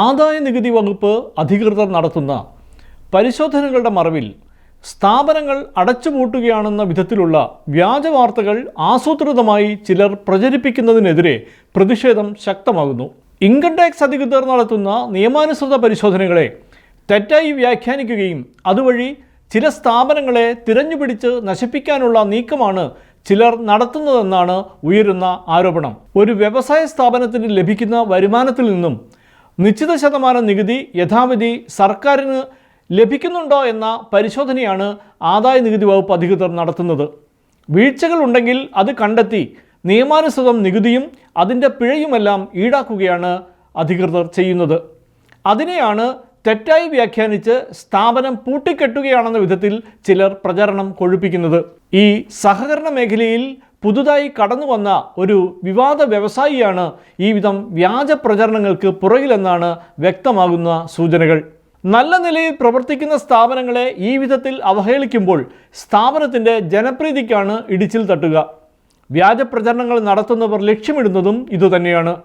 ആദായ നികുതി വകുപ്പ് അധികൃതർ നടത്തുന്ന പരിശോധനകളുടെ മറവിൽ സ്ഥാപനങ്ങൾ അടച്ചുപൂട്ടുകയാണെന്ന വിധത്തിലുള്ള വ്യാജ വാർത്തകൾ ആസൂത്രിതമായി ചിലർ പ്രചരിപ്പിക്കുന്നതിനെതിരെ പ്രതിഷേധം ശക്തമാകുന്നു. ഇൻകം ടാക്സ് അധികൃതർ നടത്തുന്ന നിയമാനുസൃത പരിശോധനകളെ തെറ്റായി വ്യാഖ്യാനിക്കുകയും അതുവഴി ചില സ്ഥാപനങ്ങളെ തിരഞ്ഞുപിടിച്ച് നശിപ്പിക്കാനുള്ള നീക്കമാണ് ചിലർ നടത്തുന്നതെന്നാണ് ഉയരുന്ന ആരോപണം. ഒരു വ്യവസായ സ്ഥാപനത്തിന് ലഭിക്കുന്ന വരുമാനത്തിൽ നിന്നും നിശ്ചിത ശതമാനം നികുതി യഥാവിധി സർക്കാരിന് ലഭിക്കുന്നുണ്ടോ എന്ന പരിശോധനയാണ് ആദായ നികുതി വകുപ്പ് അധികൃതർ നടത്തുന്നത്. വീഴ്ചകൾ ഉണ്ടെങ്കിൽ അത് കണ്ടെത്തി നിയമാനുസൃതം നികുതിയും അതിന്റെ പിഴയുമെല്ലാം ഈടാക്കുകയാണ് അധികൃതർ ചെയ്യുന്നത്. അതിനെയാണ് തെറ്റായി വ്യാഖ്യാനിച്ച് സ്ഥാപനം പൂട്ടിക്കെട്ടുകയാണെന്ന വിധത്തിൽ ചിലർ പ്രചരണം കൊഴുപ്പിക്കുന്നത്. ഈ സഹകരണ മേഖലയിൽ പുതുതായി കടന്നു വന്ന ഒരു വിവാദ വ്യവസായിയാണ് ഈ വിധം വ്യാജ പ്രചരണങ്ങൾക്ക് പുറകിലെന്നാണ് വ്യക്തമാകുന്ന സൂചനകൾ. നല്ല നിലയിൽ പ്രവർത്തിക്കുന്ന സ്ഥാപനങ്ങളെ ഈ വിധത്തിൽ അവഹേളിക്കുമ്പോൾ സ്ഥാപനത്തിന്റെ ജനപ്രീതിക്കാണ് ഇടിച്ചിൽ തട്ടുക. വ്യാജ പ്രചരണങ്ങൾ നടത്തുന്നവർ ലക്ഷ്യമിടുന്നതും ഇതുതന്നെയാണ്.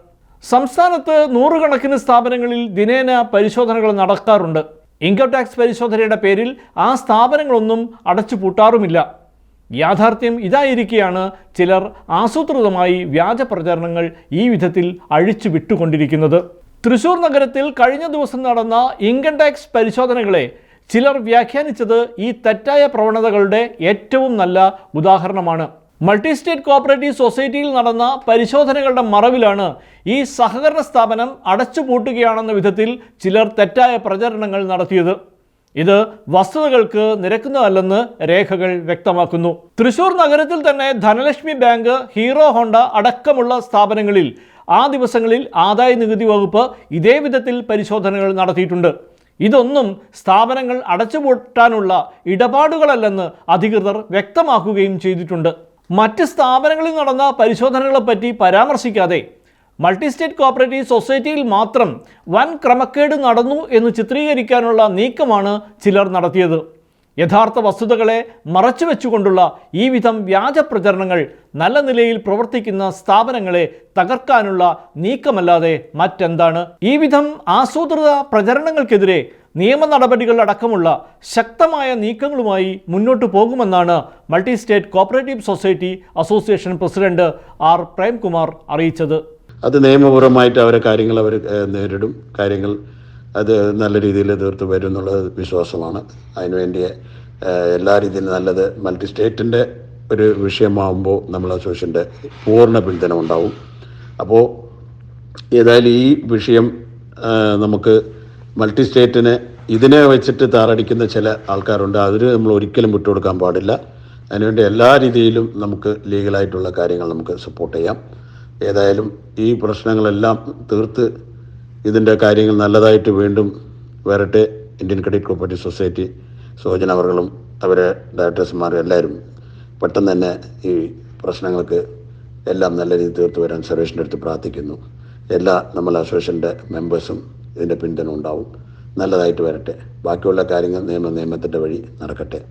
സംസ്ഥാനത്ത് നൂറുകണക്കിന് സ്ഥാപനങ്ങളിൽ ദിനേന പരിശോധനകൾ നടക്കാറുണ്ട്. ഇൻകം ടാക്സ് പരിശോധനയുടെ പേരിൽ ആ സ്ഥാപനങ്ങളൊന്നും അടച്ചു പൂട്ടാറുമില്ല യാഥാർത്ഥ്യം ഇതായിരിക്കെയാണ് ചിലർ ആസൂത്രിതമായി വ്യാജ പ്രചരണങ്ങൾ ഈ വിധത്തിൽ അഴിച്ചു വിട്ടുകൊണ്ടിരിക്കുന്നത്. തൃശൂർ നഗരത്തിൽ കഴിഞ്ഞ ദിവസം നടന്ന ഇൻകം ടാക്സ് പരിശോധനകളെ ചിലർ വ്യാഖ്യാനിച്ചത് ഈ തെറ്റായ പ്രവണതകളുടെ ഏറ്റവും നല്ല ഉദാഹരണമാണ്. മൾട്ടി സ്റ്റേറ്റ് കോപ്പറേറ്റീവ് സൊസൈറ്റിയിൽ നടന്ന പരിശോധനകളുടെ മറവിലാണ് ഈ സഹകരണ സ്ഥാപനം അടച്ചുപൂട്ടുകയാണെന്ന വിധത്തിൽ ചിലർ തെറ്റായ പ്രചരണങ്ങൾ നടത്തിയത്. ഇത് വസ്തുതകൾക്ക് നിരക്കുന്നതല്ലെന്ന് രേഖകൾ വ്യക്തമാക്കുന്നു. തൃശൂർ നഗരത്തിൽ തന്നെ ധനലക്ഷ്മി ബാങ്ക് ഹീറോ ഹോണ്ട അടക്കമുള്ള സ്ഥാപനങ്ങളിൽ ആ ദിവസങ്ങളിൽ ആദായ നികുതി വകുപ്പ് ഇതേ വിധത്തിൽ പരിശോധനകൾ നടത്തിയിട്ടുണ്ട്. ഇതൊന്നും സ്ഥാപനങ്ങൾ അടച്ചുപൂട്ടാനുള്ള ഇടപാടുകളല്ലെന്ന് അധികൃതർ വ്യക്തമാക്കുകയും ചെയ്തിട്ടുണ്ട്. മറ്റ് സ്ഥാപനങ്ങളിൽ നടന്ന പരിശോധനകളെപ്പറ്റി പരാമർശിക്കാതെ മൾട്ടി സ്റ്റേറ്റ് കോപ്പറേറ്റീവ് സൊസൈറ്റിയിൽ മാത്രം വൻ ക്രമക്കേട് നടന്നു എന്ന് ചിത്രീകരിക്കാനുള്ള നീക്കമാണ് ചിലർ നടത്തിയത്. യഥാർത്ഥ വസ്തുതകളെ മറച്ചുവെച്ചുകൊണ്ടുള്ള ഈ വിധം വ്യാജ പ്രചരണങ്ങൾ നല്ല നിലയിൽ പ്രവർത്തിക്കുന്ന സ്ഥാപനങ്ങളെ തകർക്കാനുള്ള നീക്കമല്ലാതെ മറ്റെന്താണ്? ഈ വിധം ആസൂത്രിത പ്രചരണങ്ങൾക്കെതിരെ നിയമ നടപടികൾ അടക്കമുള്ള ശക്തമായ നീക്കങ്ങളുമായി മുന്നോട്ടു പോകുമെന്നാണ് multi state cooperative society association president R Premkumar അറിയിച്ചത്. അത് നിയമപരമായിട്ട് അവരെ കാര്യങ്ങൾ അവർ നേരിടും. കാര്യങ്ങൾ അത് നല്ല രീതിയിൽ തീർത്ത് വരും എന്നുള്ളത് വിശ്വാസമാണ്. അതിനുവേണ്ടി എല്ലാ രീതിയിലും നല്ലത് മൾട്ടി സ്റ്റേറ്റിന്റെ ഒരു വിഷയമാകുമ്പോൾ നമ്മൾ അസോസിയേഷന്റെ പൂർണ പിന്തുണ ഉണ്ടാവും. അപ്പോൾ ഏതായാലും ഈ വിഷയം നമുക്ക് മൾട്ടി സ്റ്റേറ്റിനെ ഇതിനെ വെച്ചിട്ട് താറടിക്കുന്ന ചില ആൾക്കാരുണ്ട്. അതിന് നമ്മൾ ഒരിക്കലും വിട്ടുകൊടുക്കാൻ പാടില്ല. അതിനുവേണ്ടി എല്ലാ രീതിയിലും നമുക്ക് ലീഗലായിട്ടുള്ള കാര്യങ്ങൾ നമുക്ക് സപ്പോർട്ട് ചെയ്യാം. ഏതായാലും ഈ പ്രശ്നങ്ങളെല്ലാം തീർത്ത് ഇതിന്റെ കാര്യങ്ങൾ നല്ലതായിട്ട് വീണ്ടും വരട്ടെ. ഇന്ത്യൻ ക്രെഡിറ്റ് കോപ്പറേറ്റീവ് സൊസൈറ്റി സോജന അവർകളും അവരെ ഡയറക്ടേഴ്സുമാരും എല്ലാവരും പെട്ടെന്ന് തന്നെ ഈ പ്രശ്നങ്ങൾക്ക് എല്ലാം നല്ല രീതിയിൽ തീർത്തു വരാൻ സർവേഷന്റെ അടുത്ത് പ്രാർത്ഥിക്കുന്നു. എല്ലാ നമ്മൾ അസോസിയേഷന്റെ മെമ്പേഴ്സും ഇതിന്റെ പിന്തുണ ഉണ്ടാവും. നല്ലതായിട്ട് വരട്ടെ. ബാക്കിയുള്ള കാര്യങ്ങൾ നിയമ നിയമത്തിന്റെ വഴി നടക്കട്ടെ.